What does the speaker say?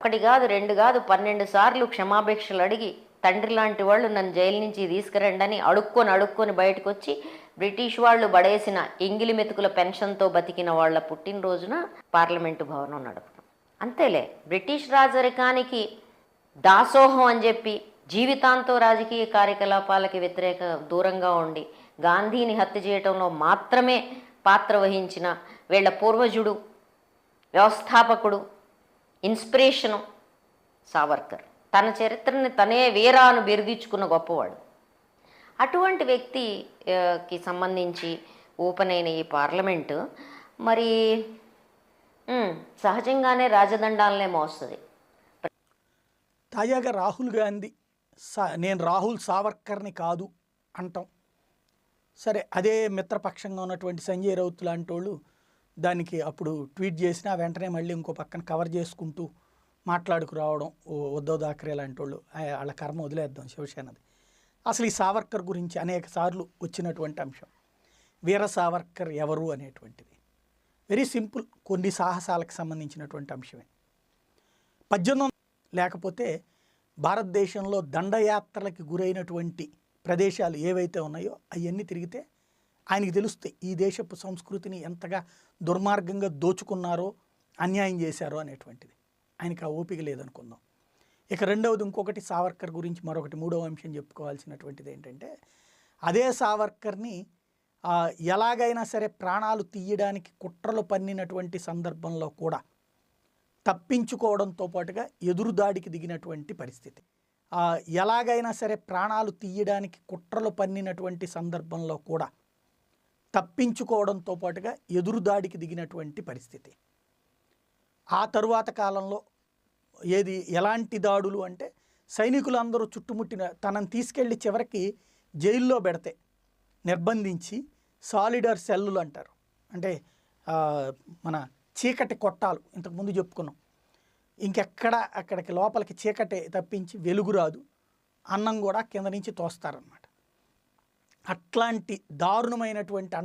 ఒకటి కాదు రెండు కాదు పన్నెండు సార్లు క్షమాపేక్షలు అడిగి తండ్రి లాంటి వాళ్ళు నన్ను జైలు నుంచి తీసుకురండి అడుక్కొని అడుక్కొని బయటకు వచ్చి బ్రిటిష్ వాళ్ళు బడేసిన ఎంగిలి మెతుకుల పెన్షన్తో బతికిన వాళ్ళ పుట్టినరోజున పార్లమెంటు భవనం నడపడం అంతేలే బ్రిటిష్ రాజరికానికి దాసోహం అని చెప్పి జీవితాంతో రాజకీయ కార్యకలాపాలకి వ్యతిరేక దూరంగా ఉండి గాంధీని హత్య చేయటంలో మాత్రమే పాత్ర వహించిన వీళ్ళ పూర్వజుడు వ్యవస్థాపకుడు ఇన్స్పిరేషను సావర్కర్. తన చరిత్రని తనే వీరాను బిరుదించుకున్న గొప్పవాడు. అటువంటి వ్యక్తికి సంబంధించి ఓపెన్ అయిన ఈ పార్లమెంటు మరి సహజంగానే రాజదండాలనే మోస్తుంది. తాజాగా రాహుల్ గాంధీ సా నేను రాహుల్ సావర్కర్ని కాదు అంటాం. సరే అదే మిత్రపక్షంగా ఉన్నటువంటి సంజయ్ రౌత్ లాంటి వాళ్ళు దానికి అప్పుడు ట్వీట్ చేసినా వెంటనే మళ్ళీ ఇంకో పక్కన కవర్ చేసుకుంటూ మాట్లాడుకు రావడం ఓ ఉద్ధవ్ లాంటి వాళ్ళు వాళ్ళ కర్మ వదిలేద్దాం శివసేనది. అసలు ఈ సావర్కర్ గురించి అనేక సార్లు వచ్చినటువంటి అంశం. వీర సావర్కర్ ఎవరు అనేటువంటిది. వెరీ సింపుల్ కొన్ని సాహసాలకు సంబంధించినటువంటి అంశమే. పద్దెనిమిది లేకపోతే భారతదేశంలో దండయాత్రలకు గురైనటువంటి ప్రదేశాలు ఏవైతే ఉన్నాయో అవన్నీ తిరిగితే ఆయనకి తెలుస్తాయి ఈ దేశపు సంస్కృతిని ఎంతగా దుర్మార్గంగా దోచుకున్నారో అన్యాయం చేశారో అనేటువంటిది. ఆయనకి ఆ ఓపిక లేదనుకుందాం. ఇక రెండవది ఇంకొకటి సావర్కర్ గురించి మరొకటి మూడవ అంశం చెప్పుకోవాల్సినటువంటిది ఏంటంటే అదే సావర్కర్ని ఎలాగైనా సరే ప్రాణాలు తీయడానికి కుట్రలు పన్నినటువంటి సందర్భంలో కూడా తప్పించుకోవడంతో పాటుగా ఎదురుదాడికి దిగినటువంటి పరిస్థితి. ఎలాగైనా సరే ప్రాణాలు తీయడానికి కుట్రలు పన్నినటువంటి సందర్భంలో కూడా తప్పించుకోవడంతో పాటుగా ఎదురుదాడికి దిగినటువంటి పరిస్థితి. ఆ తరువాత కాలంలో ఏది ఎలాంటి దాడులు అంటే సైనికులందరూ చుట్టుముట్టిన తనని తీసుకెళ్ళి చివరికి జైల్లో పెడితే నిర్బంధించి సాలిడర్ సెల్లులు అంటారు. అంటే మన చీకటి కొట్టాలు ఇంతకుముందు చెప్పుకున్నాం. ఇంకెక్కడ అక్కడికి లోపలికి చీకటి తప్పించి వెలుగు రాదు అన్నం కూడా కింద నుంచి తోస్తారనమాట అట్లాంటి దారుణమైనటువంటి